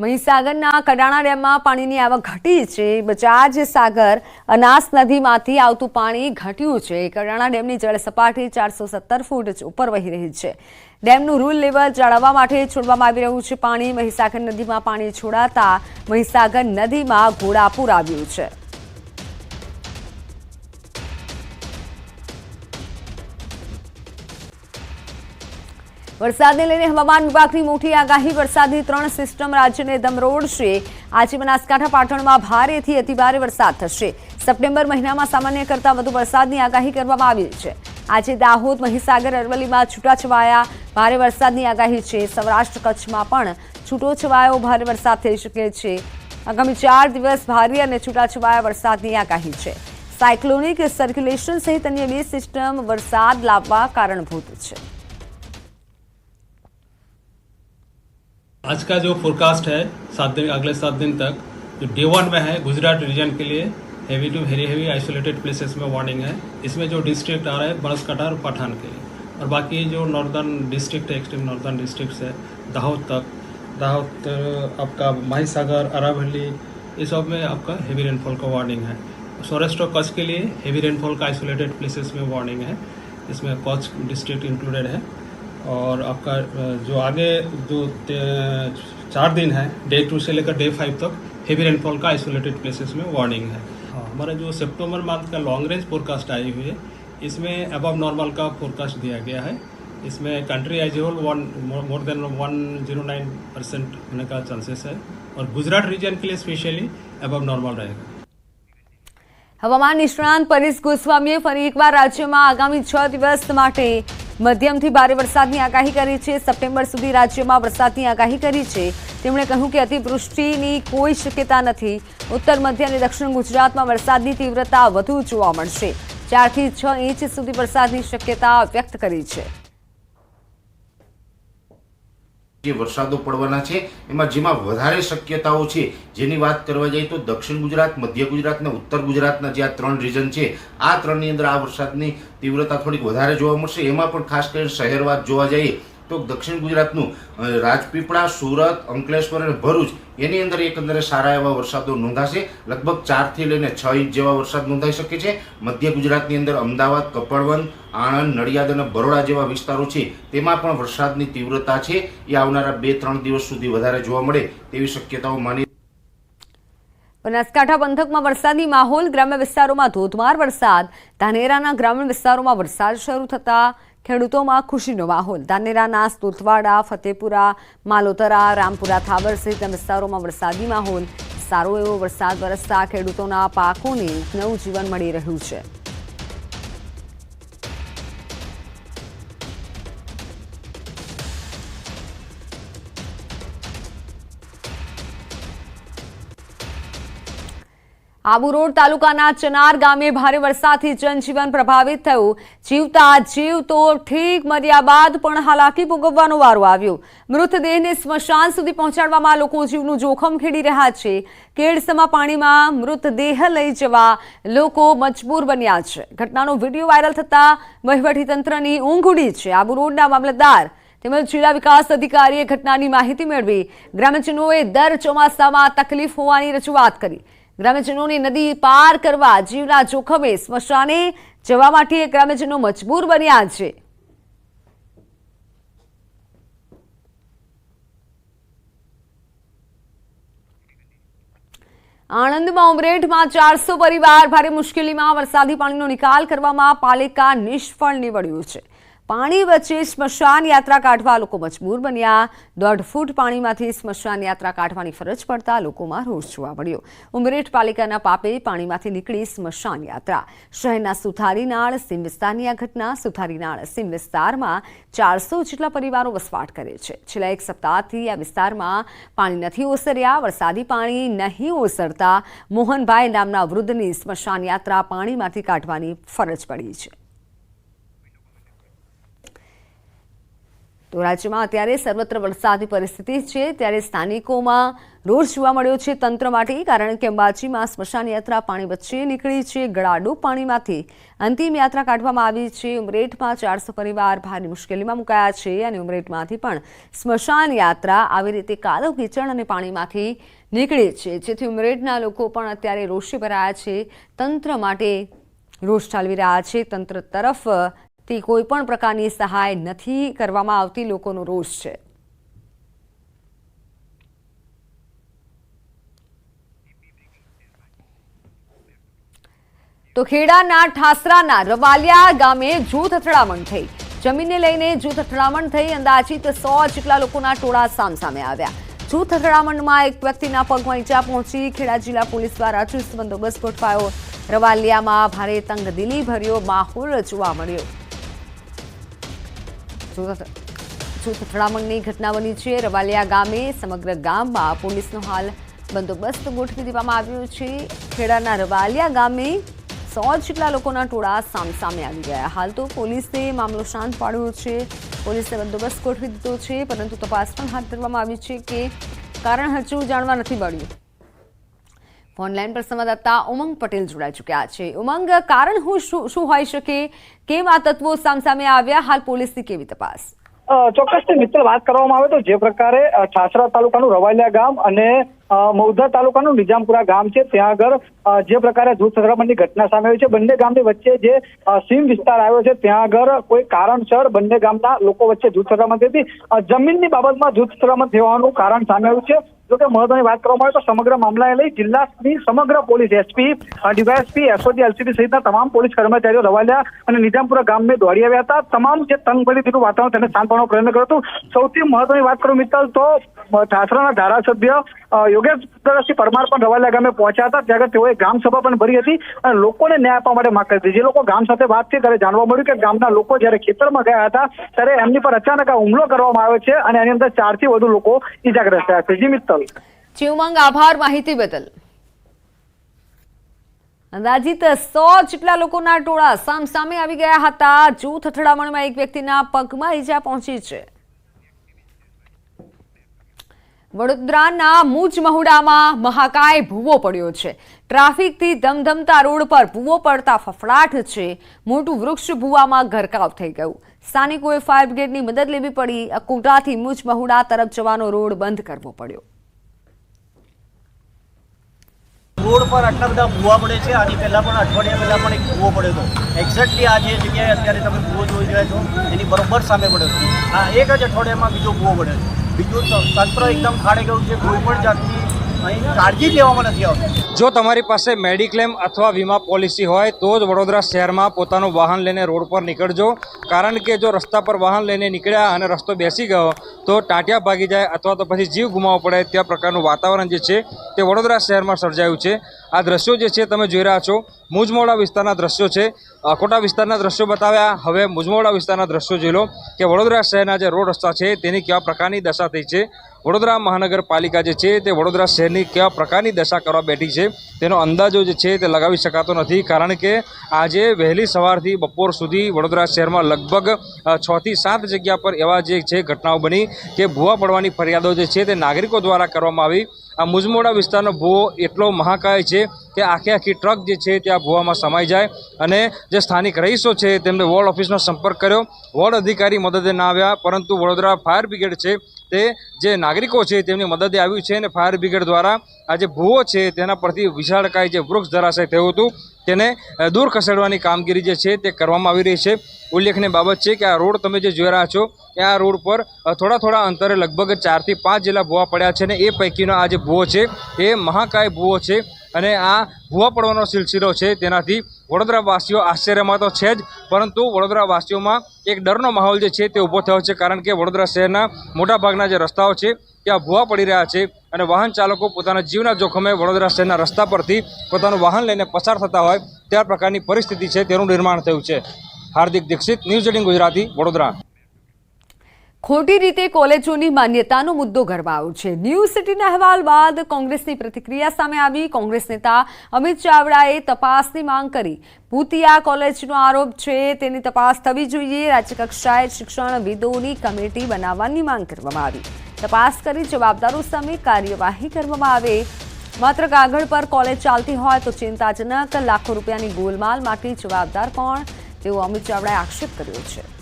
મહીસાગરના કડાણા ડેમમાં પાણીની આવક ઘટી છે. બજાજ સાગર અનાસ નદીમાંથી આવતું પાણી ઘટ્યું છે. કડાણા ડેમની જળ સપાટી ચારસો સત્તર ફૂટ ઉપર વહી રહી છે. ડેમનું રૂલ લેવલ જાળવવા માટે છોડવામાં આવી રહ્યું છે પાણી. મહીસાગર નદીમાં પાણી છોડાતા મહીસાગર નદીમાં ઘોડાપૂર આવ્યું છે. વરસાદને લઈને હવામાન વિભાગની મોટી આગાહી. વરસાદની ત્રણ સિસ્ટમ રાજ્યને દમરોડશે આજે બનાસકાંઠા પાટણમાં ભારેથી અતિભારે વરસાદ થશે. સપ્ટેમ્બર મહિનામાં સામાન્ય કરતાં વધુ વરસાદની આગાહી કરવામાં આવી છે. આજે દાહોદ, મહીસાગર, અરવલ્લીમાં છૂટાછવાયા ભારે વરસાદની આગાહી છે. સૌરાષ્ટ્ર કચ્છમાં પણ છૂટોછવાયો ભારે વરસાદ થઈ શકે છે. આગામી ચાર દિવસ ભારે અને છૂટાછવાયા વરસાદની આગાહી છે. સાયક્લોનિક સર્ક્યુલેશન સહિત અન્ય બે સિસ્ટમ વરસાદ લાવવા કારણભૂત છે. आज का जो फोरकास्ट है, सात दिन, अगले सात दिन तक, जो डे वन में है, गुजरात रीजन के लिए heavy to very heavy isolated places में वार्निंग है। इसमें जो डिस्ट्रिक्ट आ रहा है बनासकाठा और पठान के लिए। और बाकी जो नॉर्दर्न डिस्ट्रिक्ट है एक्सट्रीम नॉर्दर्न डिस्ट्रिक्ट है, दाहोद तक, दाहोद, आपका माहीसागर, अरावली, ये सब में आपका हैवी रेनफॉल का वार्निंग है। सौराष्ट्र कच्छ के लिए हैवी रेनफॉल का आइसोलेटेड प्लेसेस में वार्निंग है। इसमें कच्छ डिस्ट्रिक्ट इंक्लूडेड है। और आपका अ, जो आगे जो ते- चार दिन है डे टू से लेकर डे फाइव तक हेवी रेनफॉल का आइसोलेटेड प्लेसेस में वार्निंग है हाँ, हमारा जो सितंबर मंथ का लॉन्ग रेंज फोरकास्ट आई हुई है इसमें अबव नॉर्मल का फोरकास्ट दिया गया है इसमें country as whole one more than one zero nine percent होने का चांसेस है और गुजरात रीजन के लिए स्पेशली अबव नॉर्मल रहेगा હવામાન નિષ્ણાંત પરેશ ગોસ્વામીએ ફરી એકવાર રાજ્યમાં આગામી છ દિવસ માટે મધ્યમથી ભારે વરસાદની આગાહી કરી છે. સપ્ટેમ્બર સુધી રાજ્યમાં વરસાદની આગાહી કરી છે. તેમણે કહ્યું કે અતિવૃષ્ટિની કોઈ શક્યતા નથી. ઉત્તર, મધ્ય અને દક્ષિણ ગુજરાતમાં વરસાદની તીવ્રતા વધુ જોવા મળશે. ચારથી છ ઇંચ સુધી વરસાદની શક્યતા વ્યક્ત કરી છે. જે વરસાદો પડવાના છે, એમાં જેમાં વધારે શક્યતાઓ છે, જેની વાત કરવા જઈએ તો દક્ષિણ ગુજરાત, મધ્ય ગુજરાત અને ઉત્તર ગુજરાતના જે આ ત્રણ રીજન છે, આ ત્રણની અંદર આ વરસાદની તીવ્રતા થોડીક વધારે જોવા મળશે. એમાં પણ ખાસ કરીને શહેરવાદ જોવા જઈએ તો દક્ષિણ ગુજરાતનું રાજપીપળા, સુરત, અંકલેશ્વર અને ભરૂચ, એની અંદર એકંદરે સારા એવા વરસાદો નોંધાશે. લગભગ ચારથી લઈને છ ઇંચ જેવા વરસાદ નોંધાઈ શકે છે. મધ્ય ગુજરાતની અંદર અમદાવાદ, કપડવંત, આણંદ, નડિયાદ અને બરોડા જેવા વિસ્તારો છે, તેમાં પણ વરસાદની તીવ્રતા છે. એ આવનારા બે ત્રણ દિવસ સુધી વધારે જોવા મળે તેવી શક્યતાઓ માની બનાસકાંઠા પંથકમાં વરસાદી માહોલ ગ્રામ્ય વિસ્તારોમાં ધોધમાર વરસાદ. ધાનેરાના ગ્રામીણ વિસ્તારોમાં વરસાદ શરૂ થતા ખેડૂતોમાં ખુશીનો માહોલ. ધાનેરાના સ્તોતવાડા, ફતેપુરા, માલોતરા, રામપુરા થાબર સહિત વિસ્તારોમાં વરસાદી માહોલ. સારો એવો વરસાદ વરસતા ખેડૂતોના પાકોને નવું જીવન મળી રહ્યું છે. આબુ રોડ તાલુકાના ચનાર ગામે ભારે વરસાદથી જનજીવન પ્રભાવિત થયું. જીવતા જીવ તો ઠીક મર્યા બાદ પણ હાલાકી ભોગવવાનો વારો આવ્યો. મૃતદેહને સ્મશાન સુધી પહોંચાડવામાં લોકો જીવનું જોખમ ખેડી રહ્યા છે. કેડસમાં પાણીમાં મૃતદેહ લઈ જવા લોકો મજબૂર બન્યા છે. ઘટનાનો વીડિયો વાયરલ થતા વહીવટીતંત્રની ઊંઘ ઉડી છે. આબુ રોડના મામલતદાર તેમજ જિલ્લા વિકાસ અધિકારીએ ઘટનાની માહિતી મેળવી. ગ્રામજનોએ દર ચોમાસામાં તકલીફ હોવાની રજૂઆત કરી. ગ્રામ્યજનોને નદી પાર કરવા જીવના જોખમે સ્મશાને જવા માટે ગ્રામ્યજનો મજબૂર બન્યા છે. આણંદમાં ઉમરેઠમાં ચારસો પરિવાર ભારે મુશ્કેલીમાં વરસાદી પાણીનો નિકાલ કરવામાં પાલિકા નિષ્ફળ નીવડ્યું છે. પાણી વચ્ચે સ્મશાન યાત્રા કાઢવા લોકો મજબૂર બન્યા. દોઢ ફૂટ પાણીમાંથી સ્મશાન યાત્રા કાઢવાની ફરજ પડતા લોકોમાં રોષ જોવા મળ્યો. ઉમરેઠ પાલિકાના પાપે પાણીમાંથી નીકળી સ્મશાન યાત્રા. શહેરના સુથારીનાળ સીમ વિસ્તારની આ ઘટના સુથારીનાળ સીમ વિસ્તારમાં ચારસો જેટલા પરિવારો વસવાટ કરે છે. છેલ્લા એક સપ્તાહથી આ વિસ્તારમાં પાણી નથી ઓસર્યા, વરસાદી પાણી નહીં ઓસરતા મોહનભાઈ નામના વૃદ્ધની સ્મશાન યાત્રા પાણીમાંથી કાઢવાની ફરજ પડી છે. તો રાજ્યમાં અત્યારે સર્વત્ર વરસાદની પરિસ્થિતિ છે. ત્યારે સ્થાનિકોમાં રોષ જોવા મળ્યો છે તંત્ર માટે, કારણ કે અંબાજીમાં સ્મશાન યાત્રા પાણી વચ્ચે નીકળી છે. ગળાડૂબ પાણીમાંથી અંતિમ યાત્રા કાઢવામાં આવી છે. ઉમરેઠમાં ચારસો પરિવાર ભારે મુશ્કેલીમાં મુકાયા છે અને ઉમરેઠમાંથી પણ સ્મશાન યાત્રા આવી રીતે કાદવ કીચડ અને પાણીમાંથી નીકળે છે. જેથી ઉમરેઠના લોકો પણ અત્યારે રોષે ભરાયા છે. તંત્ર માટે રોષ ઠાલવી રહ્યા છે. તંત્ર તરફથી કોઈ પણ પ્રકારની સહાય નથી કરવામાં આવતી, લોકોનો રોષ છે. તો ખેડાના ઠાસરાના રવાલિયા ગામે જૂથ અથડામણ થઈ. જમીનને લઈને જૂથ અથડામણ થઈ, અંદાજિત સો જેટલા લોકોના ટોળા સામસામે આવ્યા. જૂથ અથડામણમાં એક વ્યક્તિના પગમાં ઈજા પહોંચી, ખેડા જિલ્લા પોલીસ દ્વારા ચુસ્ત બંદોબસ્ત ગોઠવાયો. રવાલિયામાં ભારે તંગદિલી ભર્યો માહોલ જોવા મળ્યો. જૂથ અથ- અથડામણની ઘટના બની છે. રવાલિયા ગામે સમગ્ર ગામમાં પોલીસનો હાલ બંદોબસ્ત ગોઠવી દેવામાં આવ્યો છે. ખેડાના રવાલિયા ગામે સો જેટલા લોકોના ટોળા સામસામે આવી ગયા. હાલ તો પોલીસે મામલો શાંત પાડ્યો છે. પોલીસે બંદોબસ્ત ગોઠવી દીધો છે, પરંતુ તપાસ પણ હાથ ધરવામાં આવી છે કે કારણ હજુ જાણવા નથી મળ્યું. ઓનલાઈન પર સંવાદદાતા ઉમંગ પટેલ જોડાઈ ચૂક્યા છે. ઉમંગ, કારણ શું શું હોઈ શકે? કેમ આ તત્વો સામસામે આવ્યા? હાલ પોલીસની કેવી તપાસ? ચોક્કસથી મિત્ર વાત કરવામાં આવે તો જે પ્રકારે છાસરા તાલુકાનું રવાલિયા ગામ અને મૌધા તાલુકાનું નિજામપુરા ગામ છે. ત્યાં આગળ જે પ્રકારે જૂથ સંક્રમણની ઘટના સામે આવી છે. બંને ગામની વચ્ચે જે સીમ વિસ્તાર આવ્યો છે, ત્યાં આગળ કોઈ કારણસર બંને ગામના લોકો વચ્ચે જૂથ સંક્રમણ થઈ હતી. જમીનની બાબતમાં જૂથ સંક્રમણ થવાનું કારણ સામે આવ્યું છે. જોકે મહત્વની વાત કરવામાં આવે તો સમગ્ર મામલાને લઈ જિલ્લાની સમગ્ર police, SP, DYSP, SOG, LCB સહિતના તમામ પોલીસ કર્મચારીઓ રવાલિયા અને નિજામપુરા ગામને દોડી આવ્યા હતા. તમામ જે તંગ ભરી દીધું વાતાવરણ તેને શાંત પાડવાનો પ્રયત્ન કર્યો હતો. સૌથી મહત્વની વાત કરું મિત્તલ, તો ઠાસરાના ધારાસભ્ય અ, યોગેશસિંહ પરમાર પણ રવાલિયા ગામે પહોંચ્યા હતા ત્યાં તેઓએ ગ્રામ સભા પણ ભરી હતી અને લોકોને ન્યાય આપવા માટે માંગ કરી જે લોકો ગામ સાથે વાત થઈ ત્યારે જાણવા મળ્યું કે ગામના લોકો જ્યારે ખેતરમાં ગયા હતા ત્યારે એમની પર અચાનક આ હુમલો કરવામાં આવ્યો છે અને એની અંદર ચારથી વધુ લોકો ઈજાગ્રસ્ત થયા છે. જી મિત્તલ. જી આભાર માહિતી બદલ. અંદાજિત સો જેટલા લોકોના ટોળા સામસામે આવી ગયા હતા. જૂથ અથડામણમાં એક વ્યક્તિના પગમાં ઈજા પહોંચી છે. વડોદરાના મુજ મહુડામાં મહાકાય ભૂવો પડ્યો છે. ટ્રાફિકથી ધમધમતા રોડ પર ભૂવો પડતા ફફડાટ છે. મોટું વૃક્ષ ભૂવામાં ગરકાવ થઈ ગયું. સ્થાનિકોએ ફાયર બ્રિગેડની મદદ લેવી પડી. અકોટાથી મુજ મહુડા તરફ જવાનો રોડ બંધ કરવો પડ્યો. રોડ પર આટલા બધા ભૂવા પડે છે. આની પહેલાં પણ અઠવાડિયા પહેલાં પણ એક ભૂવો પડ્યો હતો. એક્ઝેક્ટલી આ જે જગ્યાએ અત્યારે તમે ભૂવો જોઈ રહ્યા છો, એની બરોબર સામે પડ્યો હતો. આ એક જ અઠવાડિયામાં બીજો ભૂવો પડ્યો છે. બીજું તંત્ર એકદમ ખાડે ગયું છે, કોઈ પણ જાતની અહીં કાળજી લેવામાં નથી આવતી. જો તમારી પાસે મેડિક્લેમ અથવા વીમા પોલિસી હોય, તો જ વડોદરા શહેરમાં પોતાનું વાહન લઈને રોડ પર નીકળજો. કારણ કે જો રસ્તા પર વાહન લઈને નીકળ્યા અને રસ્તો બેસી ગયો, તો ટાંટિયા ભાગી જાય અથવા તો પછી જીવ ગુમાવવો પડે ત્યાં પ્રકારનું વાતાવરણ જે છે, તે વડોદરા શહેરમાં સર્જાયું છે. આ દ્રશ્યો જે છે તમે જોઈ રહ્યા છો, મુજમોડા વિસ્તારના દ્રશ્યો છે. અકોટા વિસ્તારના દ્રશ્યો બતાવ્યા. હવે મુજમોડા વિસ્તારના દ્રશ્યો જોઈ લો કે વડોદરા શહેરના જે રોડ રસ્તા છે તેની કેવા પ્રકારની દશા થઈ છે. વડોદરા મહાનગરપાલિકા જે છે તે વડોદરા શહેરની કેવા પ્રકારની દશા કરવા બેઠી છે, તેનો અંદાજો જે છે તે લગાવી શકાતો નથી, કારણ કે આજે વહેલી સવારથી બપોર સુધી વડોદરા શહેરમાં લગભગ છથી સાત જગ્યા પર એવા જે છે ઘટનાઓ બની કે ભૂવા પડવાની ફરિયાદો જે છે તે નાગરિકો દ્વારા કરવામાં આવી. આ મુજમોડા વિસ્તારનો ભૂવો એટલો મહાકાય છે કે આખે આખી ટ્રક જે છે તે આ ભૂવામાં સમાઈ જાય અને જે સ્થાનિક રહીશો છે તેમને વોર્ડ ઓફિસનો સંપર્ક કર્યો. વોર્ડ અધિકારી મદદે ના આવ્યા, પરંતુ વડોદરા ફાયર બ્રિગેડ છે તે જે નાગરિકો છે તેમની મદદે આવ્યું છે અને ફાયર બ્રિગેડ દ્વારા આ જે ભૂવો છે તેના પરથી વિશાળકાય જે વૃક્ષ ધરાશય થયું હતું, તેને દૂર ખસેડવાની કામગીરી જે છે તે કરવામાં આવી રહી છે. ઉલ્લેખનીય બાબત છે કે આ રોડ તમે જે જોઈ રહ્યા છો કે આ રોડ પર થોડા થોડા અંતરે લગભગ ચારથી પાંચ જેટલા ભૂવા પડ્યા છે અને એ પૈકીનો આ જે ભૂવો છે એ મહાકાય ભૂવો છે અને આ ભૂવા પડવાનો સિલસિલો છે. તેનાથી વડોદરાવાસીઓ આશ્ચર્યમાં તો છે જ, પરંતુ વડોદરાવાસીઓમાં એક ડરનો માહોલ જે છે તે ઊભો થયો છે, કારણ કે વડોદરા શહેરના મોટાભાગના જે રસ્તાઓ છે ત્યાં ભૂવા પડી રહ્યા છે અને વાહન ચાલકો પોતાના જીવના જોખમે વડોદરા શહેરના રસ્તા પરથી પોતાનું વાહન લઈને પસાર થતા હોય ત્યાં પ્રકારની પરિસ્થિતિ છે તેનું નિર્માણ થયું છે. Hardik Dixit, news eighteen Gujarati, Vadodara. ખોટી રીતે કોલેજોની માન્યતાનો મુદ્દો ગરમાયો છે. ન્યૂ સિટીના અહેવાલ બાદ કોંગ્રેસની પ્રતિક્રિયા સામે આવી. કોંગ્રેસ નેતા અમિત ચાવડાએ તપાસની માંગ કરી. ભૂતિયા કોલેજનો આરોપ છે. તેની તપાસ થવી જોઈએ. રાજ્યકક્ષાએ શિક્ષણવિદોની કમિટી બનાવવાની માંગ કરવામાં આવી. તપાસ કરી જવાબદારો સામે કાર્યવાહી કરવામાં આવે. માત્ર કાગળ પર કોલેજ ચાલતી હોય તો ચિંતાજનક. લાખો રૂપિયાની ગોલમાલ માટે જવાબદાર કોણ? તેવો અમિત ચાવડાએ આક્ષેપ કર્યો છે.